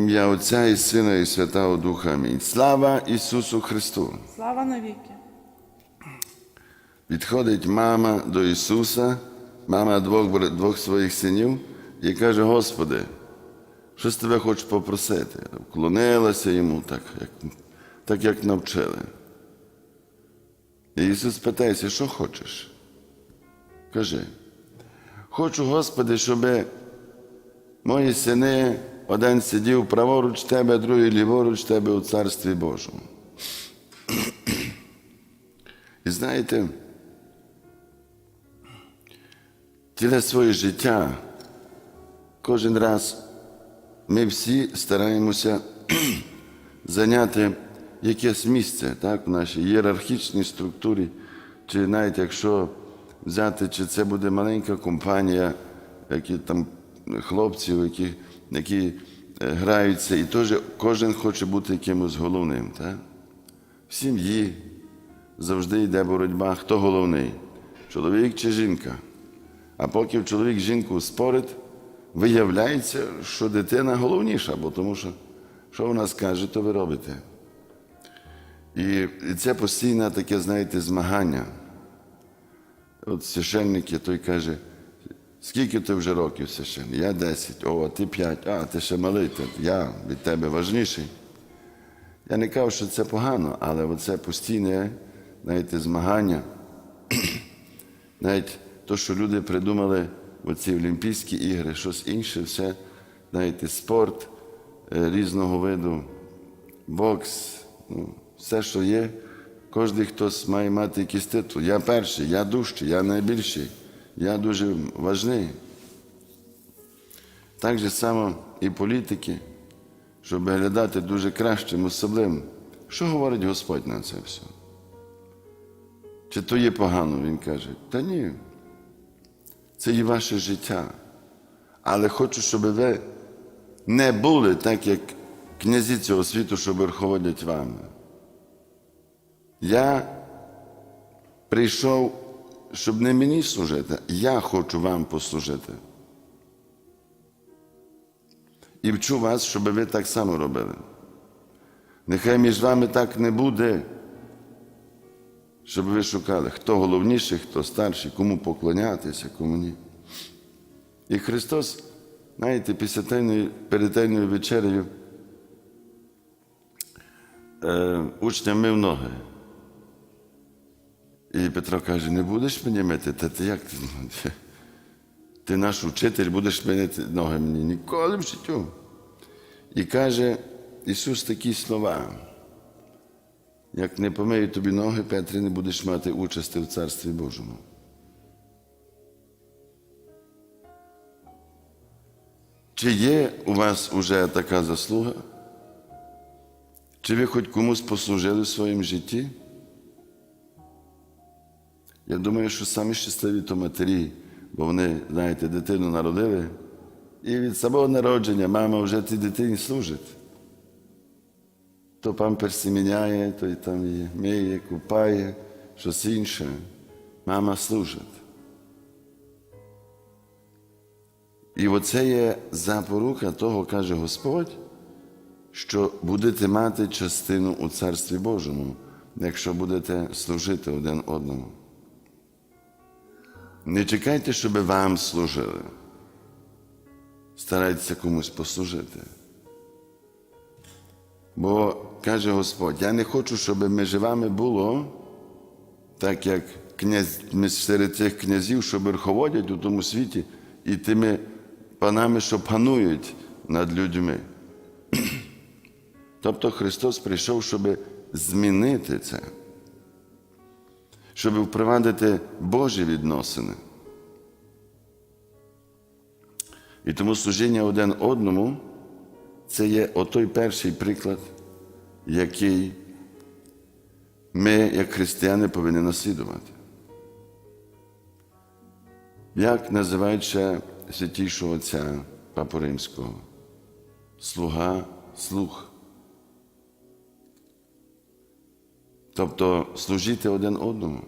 Ім'я Отця і Сина, і Святого Духа. Амінь. Слава Ісусу Христу! Слава навіки. Підходить мама до Ісуса, мама двох, двох своїх синів, і каже: Господи, щось тебе хочу попросити. Вклонилася йому так, як, так, як навчили. І Ісус питається, що хочеш? Кажи, хочу, Господи, щоб мої сини один сидів праворуч тебе, другий ліворуч тебе у Царстві Божому. І знаєте, ціле своє життя кожен раз ми всі стараємося зайняти якесь місце так, в нашій ієрархічній структурі, чи навіть якщо взяти, чи це буде маленька компанія, які там хлопців, які, які е, граються, і теж кожен хоче бути якимось головним. Так? В сім'ї завжди йде боротьба, хто головний, чоловік чи жінка. А поки чоловік жінку спорить, виявляється, що дитина головніша, бо тому що що вона скаже, то ви робите. І, це постійне таке, знаєте, змагання. От священник той каже, скільки ти вже років священник? Я 10, о, ти 5, а ти ще малий, я від тебе важніший. Я не кажу, що це погано, але оце постійне, знаєте, змагання. Навіть то, що люди придумали оці Олімпійські ігри, щось інше, все, знаєте, спорт е, різного виду, бокс, ну, все, що є, кожен хтось має мати якийсь титул. Я перший, я дужчий, я найбільший, я дуже важний. Так же само і політики, щоб виглядати дуже кращим, особливим. Що говорить Господь на це все? Чи то є погано, він каже? Та ні. Це є ваше життя. Але хочу, щоб ви не були так, як князі цього світу, що верховодять вами. Я прийшов, щоб не мені служити, я хочу вам послужити. І вчу вас, щоб ви так само робили. Нехай між вами так не буде щоб ви шукали, хто головніший, хто старший, кому поклонятися, кому ні. І Христос, знаєте, після тайної, перед тайною вечерею е, учням мив ноги. І Петро каже, не будеш мені мити? Та ти як ти? Ти наш учитель, будеш мити ноги мені ніколи в життю. І каже Ісус такі слова. Як не помию тобі ноги, Петре, не будеш мати участі в Царстві Божому. Чи є у вас уже така заслуга? Чи ви хоч комусь послужили в своєму житті? Я думаю, що самі щасливі то матері, бо вони, знаєте, дитину народили, і від самого народження мама вже цій дитині служить. То памперси міняє, то й там її миє, купає, щось інше. Мама служить. І оце є запорука того, каже Господь, що будете мати частину у Царстві Божому, якщо будете служити один одному. Не чекайте, щоб вам служили. Старайтеся комусь послужити. Бо каже Господь, я не хочу, щоб між вами було, так як князь, серед цих князів, що верховодять у тому світі, і тими панами, що панують над людьми. Тобто Христос прийшов, щоб змінити це, щоб впровадити Божі відносини. І тому служіння один одному це є отой перший приклад, який ми, як християни, повинні наслідувати. Як називають ще святішого отця Папу Римського? Слуга, слух. Тобто служити один одному,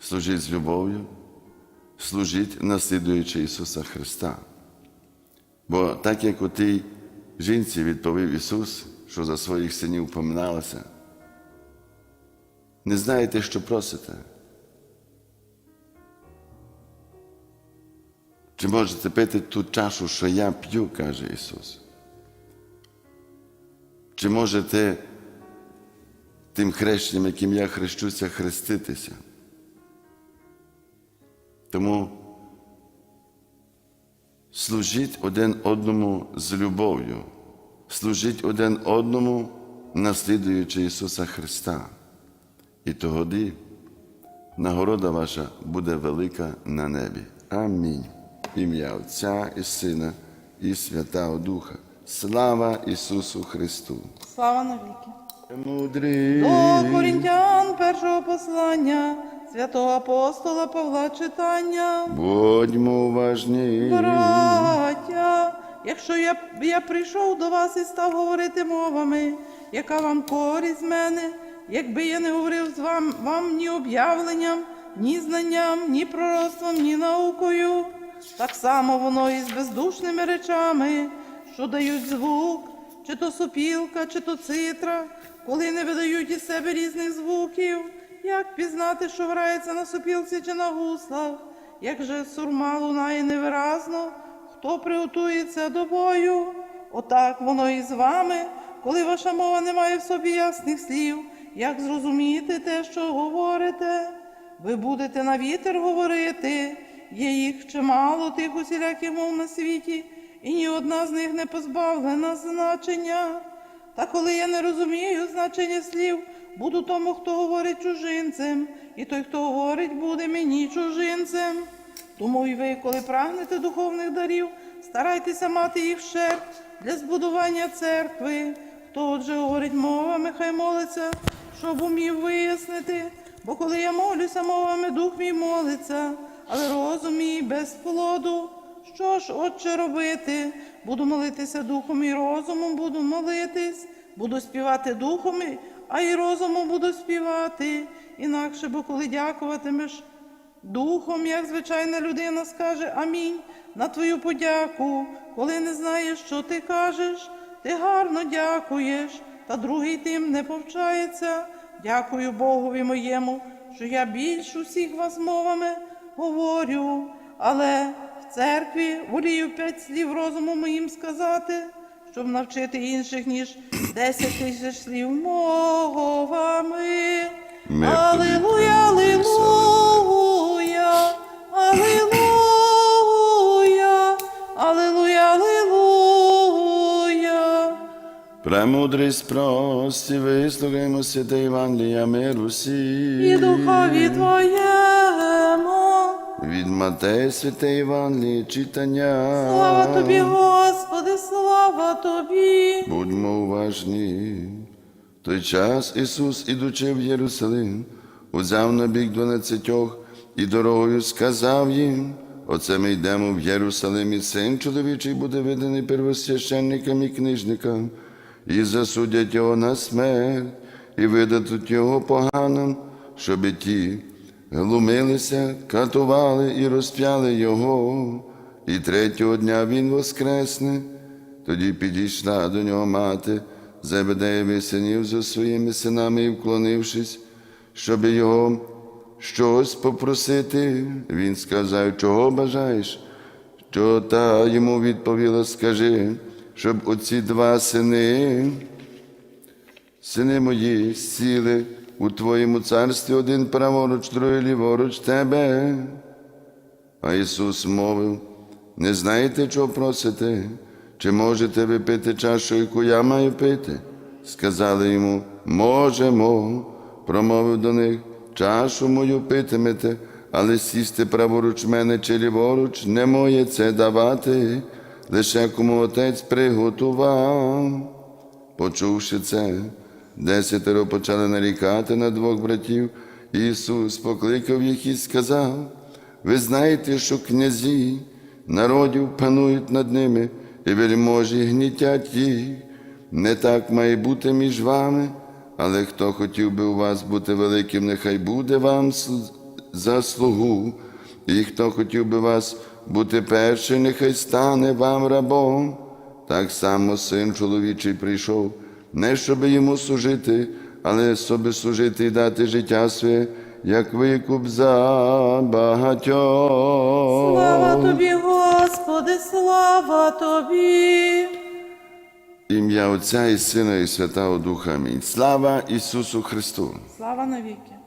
служити з любов'ю, служити, наслідуючи Ісуса Христа. Бо так як отий жінці відповів Ісус, що за своїх синів поминалася. Не знаєте, що просите? Чи можете пити ту чашу, що я п'ю, каже Ісус? Чи можете тим хрещенням, яким я хрещуся, хреститися? Тому служіть один одному з любов'ю, служіть один одному, наслідуючи Ісуса Христа. І тоді нагорода ваша буде велика на небі. Амінь. Ім'я Отця і Сина і Святого Духа. Слава Ісусу Христу! Слава навіки. Мудрий. До Корінтян першого послання святого апостола Павла читання. Будьмо уважні. Браття, якщо я, я прийшов до вас і став говорити мовами, яка вам користь мене, якби я не говорив з вам, вам ні об'явленням, ні знанням, ні пророцтвом, ні наукою, так само воно і з бездушними речами, що дають звук, чи то сопілка, чи то цитра, коли не видають із себе різних звуків, як пізнати, що грається на сопілці чи на гуслах, як же сурма лунає невиразно, хто приготується до бою, отак воно і з вами, коли ваша мова не має в собі ясних слів, як зрозуміти те, що говорите, ви будете на вітер говорити, є їх чимало тих усіляких мов на світі, і ні одна з них не позбавлена значення. Та коли я не розумію значення слів, буду тому, хто говорить чужинцем, і той, хто говорить, буде мені чужинцем. Тому і ви, коли прагнете духовних дарів, старайтеся мати їх вщерб для збудування церкви. Хто отже говорить мовами, хай молиться, щоб умів вияснити. Бо коли я молюся мовами, дух мій молиться, але розум мій без плоду. Що ж, отче, робити? Буду молитися духом і розумом, буду молитись, буду співати духом, а й розумом буду співати. Інакше, бо коли дякуватимеш духом, як звичайна людина скаже Амінь на твою подяку, коли не знаєш, що ти кажеш, ти гарно дякуєш, та другий тим не повчається. Дякую Богові моєму, що я більш усіх вас мовами говорю, але церкві волію п'ять слів розуму моїм сказати, щоб навчити інших, ніж десять тисяч слів мовами. Ми Аллилуйя, аллилуйя, аллилуйя, аллилуйя, аллилуйя. Премудрість прості, вислухаймо святе Євангелія миру всі. І духові твоєму. Від Матея святе Євангеліє читання. Слава тобі, Господи, слава тобі. Будьмо уважні. В той час Ісус, ідучи в Єрусалим, узяв на бік дванадцятьох і дорогою сказав їм: Оце ми йдемо в Єрусалим, і син чоловічий буде виданий первосвященникам і книжникам, і засудять його на смерть, і видадуть його поганим, щоби ті глумилися, катували і розп'яли його, і третього дня він воскресне. Тоді підійшла до нього мати Зебедеєвих синів зі своїми синами і вклонившись, щоб його щось попросити. Він сказав, чого бажаєш? Що та йому відповіла, скажи, щоб оці два сини, сини мої, сіли у твоєму царстві один праворуч, другий ліворуч тебе. А Ісус мовив, не знаєте, чого просите? Чи можете ви пити чашу, яку я маю пити? Сказали йому, можемо, промовив до них, чашу мою питимете, але сісти праворуч мене чи ліворуч, не моє це давати, лише кому отець приготував. Почувши це, десятеро почали нарікати на двох братів. Ісус покликав їх і сказав: ви знаєте, що князі народів панують над ними, і вельможі гнітять їх. Не так має бути між вами, але хто хотів би у вас бути великим, нехай буде вам с- за слугу, і хто хотів би вас бути перший, нехай стане вам рабом. Так само син чоловічий прийшов, не щоби йому служити, але собі служити і дати життя своє, як викуп за багатьох. Слава тобі, Господи, слава тобі. Ім'я Отця і Сина і Святого Духа. Амінь. Слава Ісусу Христу! Слава навіки.